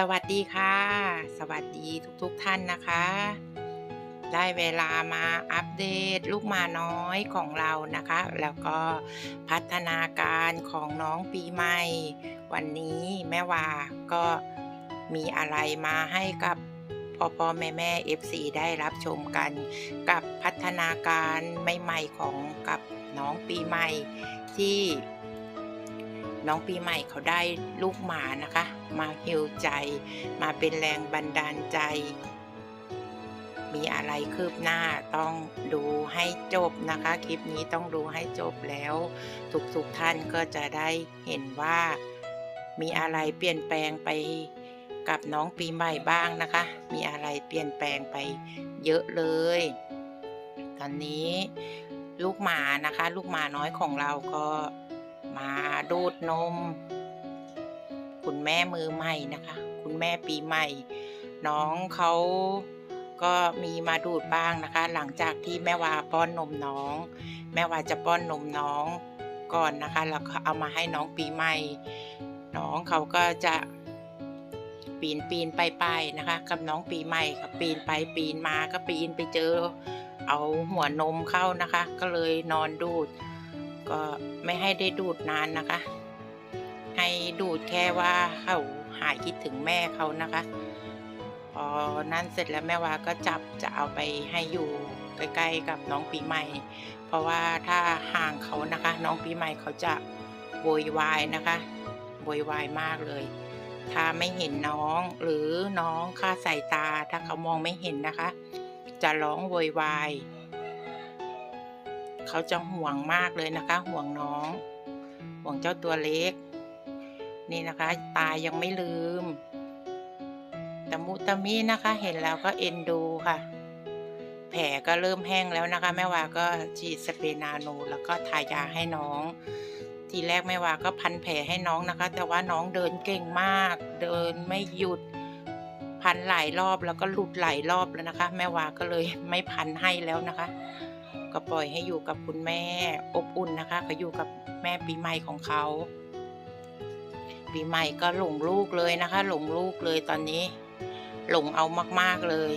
สวัสดีค่ะ สวัสดีทุกๆทท่านนะคะ ได้เวลามาอัปเดตลูกหมาน้อยของเรานะคะ แล้วก็พัฒนาการของน้องปีใหม่ วันนี้แม่วาก็มีอะไรมาให้กับพ่อพ่อแม่แม่เอฟซีได้รับชมกัน กับพัฒนาการใหม่ๆของกับน้องปีใหม่ที่ น้องปีใหม่เขาได้ลูกหมานะคะ มาฮิวใจ มาเป็นแรงบันดาลใจ มีอะไรคืบหน้าต้องดูให้จบนะคะ คลิปนี้ต้องดูให้จบแล้ว ทุกๆทท่านก็จะได้เห็นว่า มีอะไรเปลี่ยนแปลงไปกับน้องปีใหม่บ้างนะคะ มีอะไรเปลี่ยนแปลงไปเยอะเลย ตอนนี้ลูกหมานะคะ ลูกหมาน้อยของเราก็ มาดูดนม คุณแม่มือใหม่นะคะ คุณแม่ปีใหม่ น้องเขาก็มีมาดูดบ้างนะคะ หลังจากที่แม่วาป้อนนมน้อง แม่วาจะป้อนนมน้องก่อนนะคะ แล้วก็เอามาให้น้องปีใหม่ น้องเขาก็จะปีนปีนไปไปนะคะกับน้องปีใหม่กับปีนไปปีนมาก็ปีนไปเจอ เอาหัวนมเข้านะคะ ก็เลยนอนดูด ก็ไม่ให้ได้ดูดนานนะคะ ให้ดูดแค่ว่าเขาหายคิดถึงแม่เขานะคะ พอนั่นเสร็จแล้วแม่วาก็จับจะเอาไปให้อยู่ใกล้ๆกับน้องปีใหม่ เพราะว่าถ้าห่างเขานะคะ น้องปีใหม่เขาจะโวยวายนะคะโวยวายมากเลย ถ้าไม่เห็นน้องหรือน้องค่าสายตาถ้าเขามองไม่เห็นนะคะ จะร้องโวยวาย เขาจะห่วงมากเลยนะคะ ห่วงน้อง ห่วงเจ้าตัวเล็ก นี่นะคะ ตายังไม่ลืมตะมุตะมินะคะ เห็นแล้วก็เอ็นดูค่ะ แผลก็เริ่มแห้งแล้วนะคะ แม่วาก็ฉีดสเปรย์นาโนแล้วก็ทายาให้น้อง ทีแรกแม่วาก็พันแผลให้น้องนะคะ แต่ว่าน้องเดินเก่งมาก เดินไม่หยุดพันหลายรอบแล้วก็หลุดหลายรอบแล้วนะคะ แม่วาก็เลยไม่พันให้แล้วนะคะ ก็ปล่อยให้อยู่กับคุณแม่อบอุ่นนะคะเขาอยู่กับแม่ปีใหม่ของเขา ปีใหม่ก็หลงลูกเลยนะคะ หลงลูกเลยตอนนี้ หลงเอามากๆเลย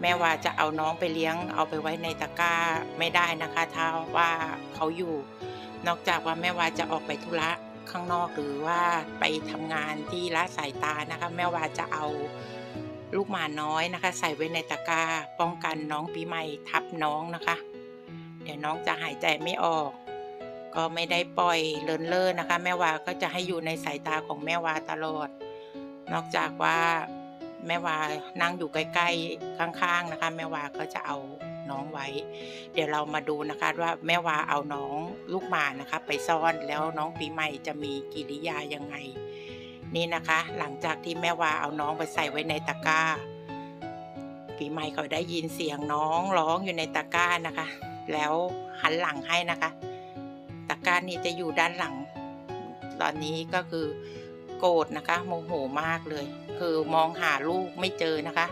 แม่ว่าจะเอาน้องไปเลี้ยง เอาไปไว้ในตะกร้าไม่ได้นะคะ ถ้าว่าเขาอยู่ นอกจากว่าแม่ว่าจะออกไปธุระข้างนอกหรือว่าไปทำงานที่ละสายตานะคะ แม่ว่าจะเอา ลูกหมาน้อยนะคะ ใส่ไว้ในตะกร้าป้องกันน้องปีใหม่ทับน้องนะคะ เดี๋ยวน้องจะหายใจไม่ออก ก็ไม่ได้ปล่อยเลินเล่อนะคะ แม่วาก็จะให้อยู่ในสายตาของแม่วาตลอด นอกจากว่าแม่วานั่งอยู่ใกล้ๆข้างๆนะคะ แม่วาก็จะเอาน้องไว้ เดี๋ยวเรามาดูนะคะว่าแม่วาเอาน้องลูกหมานะคะ ไปซ่อนแล้วน้องปีใหม่จะมีกิริยายังไง นี่นะคะ หลังจากที่แม่วาเอาน้องไปใส่ไว้ในตะกร้าปีใหม่เขาได้ยินเสียงน้องร้องอยู่ในตะกร้านะคะ แล้วหันหลังให้นะคะ ตะกร้านี้จะอยู่ด้านหลัง ตอนนี้ก็คือโกรธนะคะ โมโหมากเลย คือมองหาลูกไม่เจอนะคะ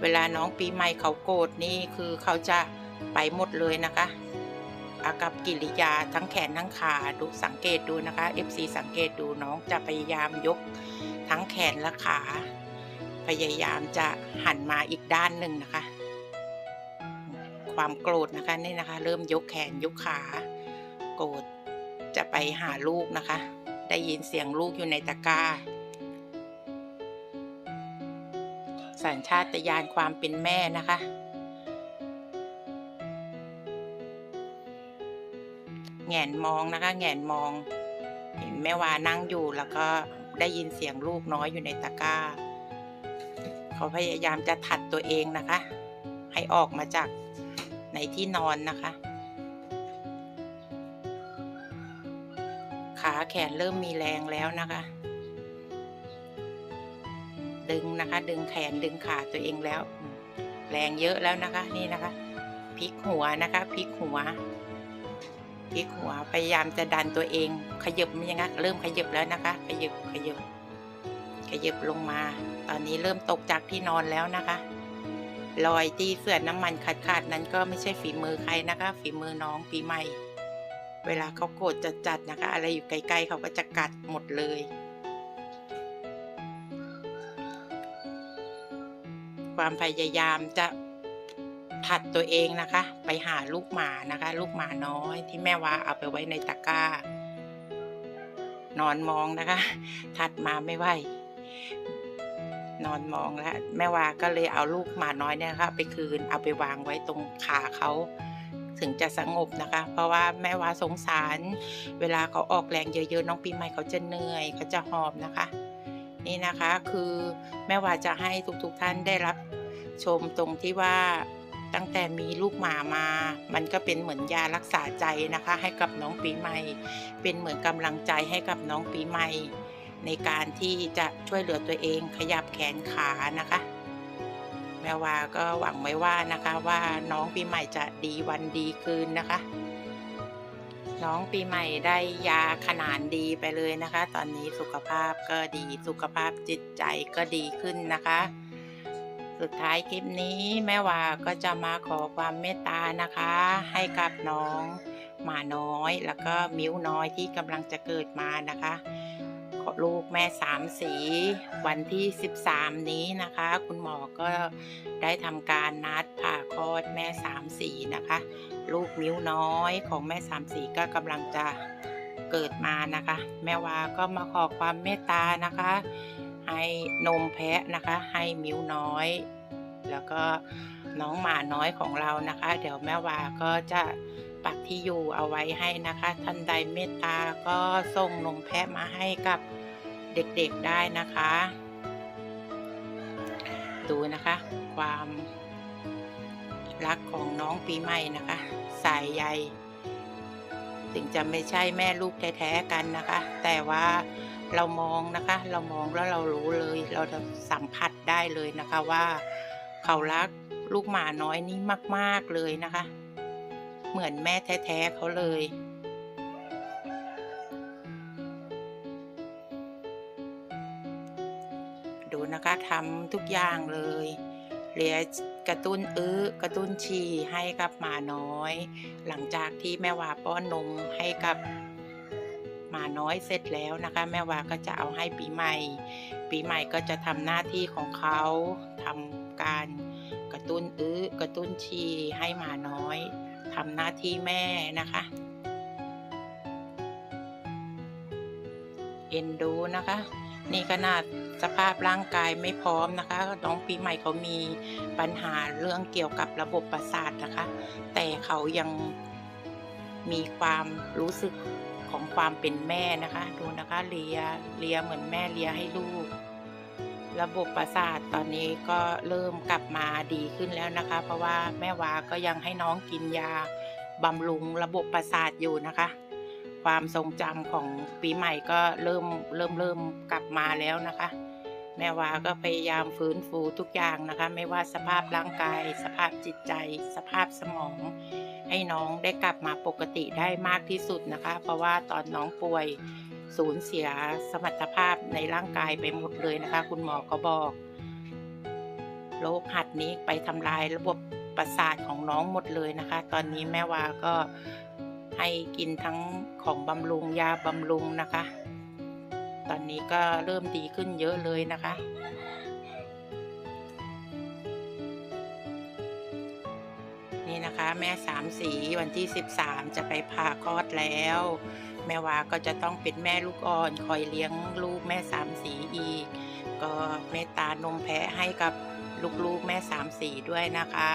เวลาน้องปีใหม่เขาโกรธนี่คือเขาจะไปหมดเลยนะคะ กับกิริยาทั้งแขนทั้งขาดูสังเกตดูนะคะ FC สังเกตดูน้องจะพยายามยกทั้งแขนและขา พยายามจะหันมาอีกด้านหนึ่งนะคะ ความโกรธนะคะนี่นะคะ เริ่มยกแขนยกขา โกรธจะไปหาลูกนะคะ ได้ยินเสียงลูกอยู่ในตะกร้าสัญชาตญาณความเป็นแม่นะคะ แงนมองนะคะ แงนมอง เห็นแม่วานั่งอยู่แล้วก็ได้ยินเสียงลูกน้อยอยู่ในตะกร้า เขาพยายามจะถัดตัวเองนะคะ ให้ออกมาจากในที่นอนนะคะ ขาแขนเริ่มมีแรงแล้วนะคะ ดึงนะคะ ดึงแขนดึงขาตัวเองแล้ว แรงเยอะแล้วนะคะ นี่นะคะพลิกหัวนะคะพลิกหัว พลิกหัวพยายามจะดันตัวเอง ขยับมันยังไงเริ่มขยับแล้วนะคะ ขยับขยับขยับลงมา ตอนนี้เริ่มตกจากที่นอนแล้วนะคะรอยที่เสื่อน้ำมันขาดๆนั้นก็ไม่ใช่ฝีมือใครนะคะ ฝีมือน้องปีใหม่เวเวลาเขาโกรธจัดๆนะคะ อะไรอยู่ใกล้ๆเขาก็จะกัดหมดเลย ความพยายามจะ ผัดตัวเองนะคะ ไปหาลูกหมานะคะ ลูกหมาน้อยที่แม่ว่าเอาไปไว้ในตะกร้า นอนมองนะคะ ถัดมาไม่ไหวนอนมองแล้วแม่วาก็เลยเอาลูกหมาน้อยเนี่ยนะคะไปคืนเอาไปวางไว้ตรงขาเขาถึงจะสงบนะคะ เพราะว่าแม่วาสงสาร เวลาเขาออกแรงเยอะๆน้องปีใหม่เขาจะเหนื่อยเขาจะหอบนะคะ นี่นะคะคือแม่วาจะให้ทุกๆท่านได้รับชมตรงที่ว่า ตั้งแต่มีลูกหมามา มันก็เป็นเหมือนยารักษาใจนะคะ ให้กับน้องปีใหม่ เป็นเหมือนกำลังใจให้กับน้องปีใหม่ ในการที่จะช่วยเหลือตัวเองขยับแขนขานะคะ แม่วาก็หวังไว้ว่านะคะว่าน้องปีใหม่จะดีวันดีคืนนะคะ น้องปีใหม่ได้ยาขนานดีไปเลยนะคะ ตอนนี้สุขภาพก็ดีสุขภาพจิตใจก็ดีขึ้นนะคะ สุดท้ายคลิปนี้แม่วาก็จะมาขอความเมตตานะคะ ให้กับน้องหมาน้อยแล้วก็มิ้วน้อยที่กำลังจะเกิดมานะคะลูกแม่สามสีวันที่ 13 นี้นะคะ คุณหมอก็ได้ทำการนัดผ่าคลอดแม่สามสีนะคะ ลูกมิ้วน้อยของแม่สามสีก็กำลังจะเกิดมานะคะ แม่วาก็มาขอความเมตตานะคะ ให้นมแพะนะคะ ให้มิ้วน้อย แล้วก็น้องหมาน้อยของเรานะคะ เดี๋ยวแม่วาก็จะปักที่อยู่เอาไว้ให้นะคะ ท่านใดเมตตาก็ส่งนมแพะมาให้กับเด็กๆได้นะคะ ดูนะคะ ความรักของน้องปีใหม่นะคะ สายใยถึงจะไม่ใช่แม่ลูกแท้ๆกันนะคะ แต่ว่า เรามองนะคะ เรามองแล้วเรารู้เลย เราจะสัมผัสได้เลยนะคะว่า เขารักลูกหมาน้อยนี้มาก ๆเลยนะคะ เหมือนแม่แท้ๆเขาเลยดูนะคะทำทุกอย่างเลยเลียกระตุ้นอื้อกระตุ้นฉี่ให้กับหมาน้อย หลังจากที่แม่วาป้อนนมให้กับ มาน้อยเสร็จแล้วนะคะ แม่วาก็จะเอาให้ปีใหม่ ปีใหม่ก็จะทำหน้าที่ของเขาทำการกระตุ้นอื้อกระตุ้นฉี่ให้หมาน้อยทำหน้าที่แม่นะคะเอ็นดูนะคะ นี่ขนาดสภาพร่างกายไม่พร้อมนะคะ น้องปีใหม่เขามีปัญหาเรื่องเกี่ยวกับระบบประสาทนะคะ แต่เขายังมีความรู้สึก ของความเป็นแม่นะคะ ดูนะคะเลียเลียเหมือนแม่เลียให้ลูก ระบบประสาทตอนนี้ก็เริ่มกลับมาดีขึ้นแล้วนะคะ เพราะว่าแม่วาก็ยังให้น้องกินยาบำรุงระบบประสาทอยู่นะคะ ความทรงจำของปีใหม่ก็เริ่มเริ่มเริ่มกลับมาแล้วนะคะ แม่วาก็พยายามฟื้นฟูทุกอย่างนะคะ ไม่ว่าสภาพร่างกาย สภาพจิตใจ สภาพสมอง ให้น้องได้กลับมาปกติได้มากที่สุดนะคะ เพราะว่าตอนน้องป่วยสูญเสียสมรรถภาพในร่างกายไปหมดเลยนะคะ คุณหมอก็บอกโรคหัดนี้ไปทำลายระบบประสาทของน้องหมดเลยนะคะ ตอนนี้แม่วาก็ให้กินทั้งของบำรุงยาบำรุงนะคะ ตอนนี้ก็เริ่มดีขึ้นเยอะเลยนะคะ นี่นะคะแม่สามสีวันที่ 13 จะไปผ่าคลอดแล้ว แม่วาก็จะต้องเป็นแม่ลูกอ่อนคอยเลี้ยงลูกแม่สามสีอีก ก็เมตตานมแพะให้กับลูกๆแม่สามสีด้วยนะคะ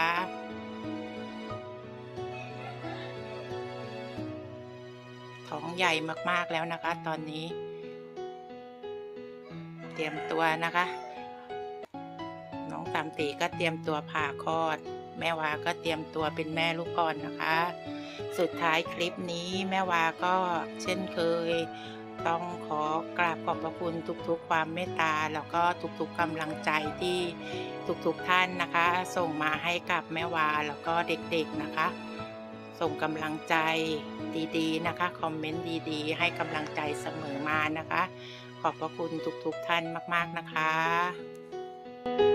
ท้องใหญ่มากๆแล้วนะคะตอนนี้ เตรียมตัวนะคะ น้องสามตีก็เตรียมตัวผ่าคลอด แม่วาก็เตรียมตัวเป็นแม่ลูกอ่อนนะคะ สุดท้ายคลิปนี้แม่วาก็เช่นเคยต้องขอกราบขอบพระคุณทุกๆ ความเมตตา แล้วก็ทุกๆกำลังใจที่ทุกๆท่านนะคะ ส่งมาให้กับแม่วาแล้วก็เด็กๆนะคะ ส่งกำลังใจดีๆนะคะ คอมเมนต์ดีๆ ให้กำลังใจเสมอมานะคะ ขอบพระคุณทุกๆท่านมาก ๆนะคะ